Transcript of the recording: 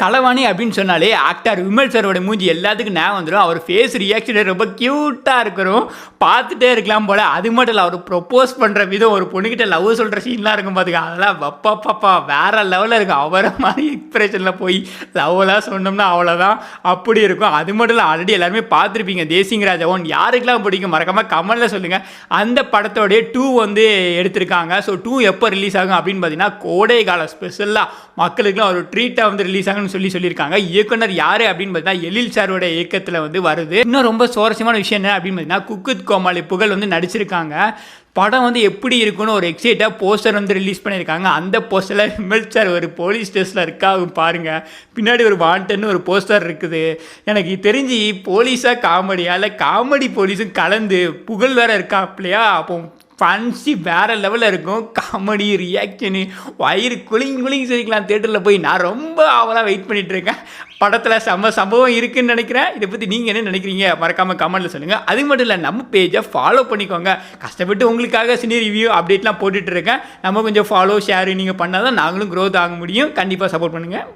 கலவாணி அப்படின்னு சொன்னாலே ஆக்டர் விமல் சாரோட மூஞ்சி எல்லாத்துக்கும் ஞாபகம் வந்துடும் அவர் ஃபேஸ் ரியாக்ஷனே ரொம்ப க்யூட்டாக இருக்கிறோம். பார்த்துட்டே இருக்கலாம் போல். அது மட்டும் இல்லை அவர் ப்ரொப்போஸ் பண்ணுற விதம் ஒரு பொண்ணுக்கிட்ட லவ் சொல்கிற சீன்லாம் இருக்கும் பார்த்துக்க அதெல்லாம் பப்பா பாப்பா லெவலில் இருக்கும் அவரை மாதிரி எக்ஸ்பிரஷனில் போய் லவ்லாம் சொன்னோம்னா அவ்வளோதான் அப்படி இருக்கும். அது மட்டும் இல்லை ஆல்ரெடி எல்லாருமே பார்த்துருப்பீங்க. தேசிங் ராஜாவன் யாருக்கெல்லாம் பிடிக்கும்? மறக்காமல் கமலில் சொல்லுங்கள் அந்த படத்தோடைய டூ வந்து எடுத்திருக்காங்க. ஸோ டூ எப்போ ரிலீஸ் ஆகும் அப்படின்னு பார்த்தீங்கன்னா கோடை கால ஸ்பெஷலாக மக்களுக்குலாம் ஒரு ட்ரீட்டாக வந்து ரிலீஸ் ஆகும்னு சொல்லி சொல்லியிருக்காங்க. இயக்குனர் யார் அப்படின்னு பார்த்தீங்கன்னா எழில் சாரோட இயக்கத்தில் வந்து வருது. இன்னும் ரொம்ப சுவாரஸ்யமான விஷயம் என்ன அப்படின்னு பார்த்தீங்கன்னா குக்குத் கோமாளி புகழ் வந்து நடிச்சிருக்காங்க. படம் வந்து எப்படி இருக்குன்னு ஒரு எக்ஸைட்டாக போஸ்டர் வந்து ரிலீஸ் பண்ணியிருக்காங்க. அந்த போஸ்டரில் விமல் சார் ஒரு போலீஸ் ஸ்டேஷனில் இருக்கா பாருங்க. பின்னாடி ஒரு வாண்டன்னு ஒரு போஸ்டர் இருக்குது. எனக்கு தெரிஞ்சு போலீஸாக காமெடியா இல்லை காமெடி போலீஸும் கலந்து புகழ் வேற இருக்காப்லையா? அப்போ ஃபன்சி வேறு லெவலில் இருக்கும். காமெடி ரியாக்ஷனு வயிறு குளிங் குளிங் சிரிக்கலாம். தேட்டரில் போய் நான் ரொம்ப ஆவலாக வெயிட் பண்ணிகிட்ருக்கேன் இருக்கேன். படத்தில் செம்ம சம்பவம் இருக்குதுன்னு நினைக்கிறேன். இதை பற்றி நீங்கள் என்ன நினைக்கிறீங்க? மறக்காமல் கமெண்ட்டில் சொல்லுங்கள் அது மட்டும் இல்லை நம்ம பேஜை ஃபாலோ பண்ணிக்கோங்க. கஷ்டப்பட்டு உங்களுக்காக சினி ரிவ்யூ அப்டேட்லாம் போட்டுட்ருக்கேன் நம்ம கொஞ்சம் ஃபாலோ ஷேர் நீங்கள் பண்ணால் தான் நாங்களும் க்ரோத் ஆக முடியும். கண்டிப்பாக சப்போர்ட் பண்ணுங்கள்